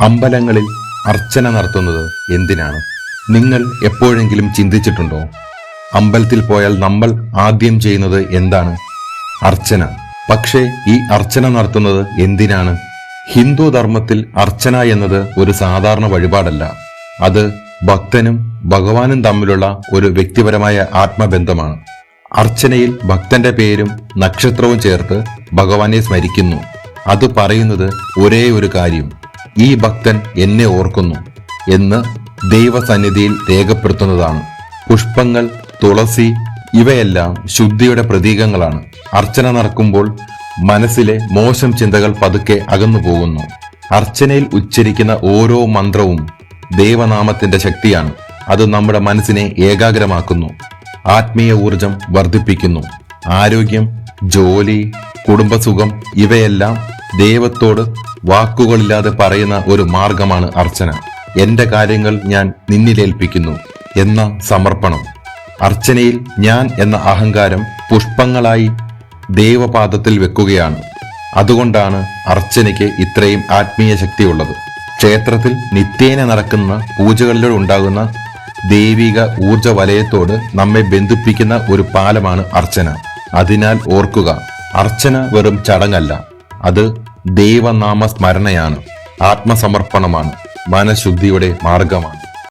അമ്പലങ്ങളിൽ അർച്ചന നടത്തുന്നത് എന്തിനാണ്? നിങ്ങൾ എപ്പോഴെങ്കിലും ചിന്തിച്ചിട്ടുണ്ടോ? അമ്പലത്തിൽ പോയാൽ നമ്മൾ ആദ്യം ചെയ്യുന്നത് എന്താണ്? അർച്ചന. പക്ഷേ ഈ അർച്ചന നടത്തുന്നത് എന്തിനാണ്? ഹിന്ദു ധർമ്മത്തിൽ അർച്ചന എന്നത് ഒരു സാധാരണ വഴിപാടല്ല. അത് ഭക്തനും ഭഗവാനും തമ്മിലുള്ള ഒരു വ്യക്തിപരമായ ആത്മബന്ധമാണ്. അർച്ചനയിൽ ഭക്തന്റെ പേരും നക്ഷത്രവും ചേർത്ത് ഭഗവാനെ സ്മരിക്കുന്നു. അത് പറയുന്നത് ഒരേ ഒരു കാര്യം. ഈ ഭക്തൻ എന്നെ ഓർക്കുന്നു എന്ന് ദൈവസന്നിധിയിൽ രേഖപ്പെടുത്തുന്നതാണ്. പുഷ്പങ്ങൾ തുളസി ഇവയെല്ലാം ശുദ്ധിയുടെ പ്രതീകങ്ങളാണ്. അർച്ചന നടക്കുമ്പോൾ മനസ്സിലെ മോശം ചിന്തകൾ പതുക്കെ അകന്നു പോകുന്നു. അർച്ചനയിൽ ഉച്ചരിക്കുന്ന ഓരോ മന്ത്രവും ദൈവനാമത്തിന്റെ ശക്തിയാണ്. അത് നമ്മുടെ മനസ്സിനെ ഏകാഗ്രമാക്കുന്നു. ആത്മീയ ഊർജം വർദ്ധിപ്പിക്കുന്നു. ആരോഗ്യം ജോലി കുടുംബസുഖം ഇവയെല്ലാം ദൈവത്തോട് വാക്കുകളില്ലാതെ പറയുന്ന ഒരു മാർഗമാണ് അർച്ചന. എന്റെ കാര്യങ്ങൾ ഞാൻ നിന്നിലേൽപ്പിക്കുന്നു എന്ന സമർപ്പണം. അർച്ചനയിൽ ഞാൻ എന്ന അഹങ്കാരം പുഷ്പങ്ങളായി ദൈവപാദത്തിൽ വെക്കുകയാണ്. അതുകൊണ്ടാണ് അർച്ചനയ്ക്ക് ഇത്രയും ആത്മീയ ശക്തിയുള്ളത്. ക്ഷേത്രത്തിൽ നിത്യേന നടക്കുന്ന പൂജകളിലൂടെ ഉണ്ടാകുന്ന ദൈവിക ഊർജ വലയത്തോട് നമ്മെ ബന്ധിപ്പിക്കുന്ന ഒരു പാലമാണ് അർച്ചന. അതിനാൽ ഓർക്കുക അർച്ചന വെറും ചടങ്ങല്ല. അത് ദൈവനാമ സ്മരണയാണ് ആത്മസമർപ്പണമാണ്. മനഃശുദ്ധിയുടെ മാർഗമാണ്.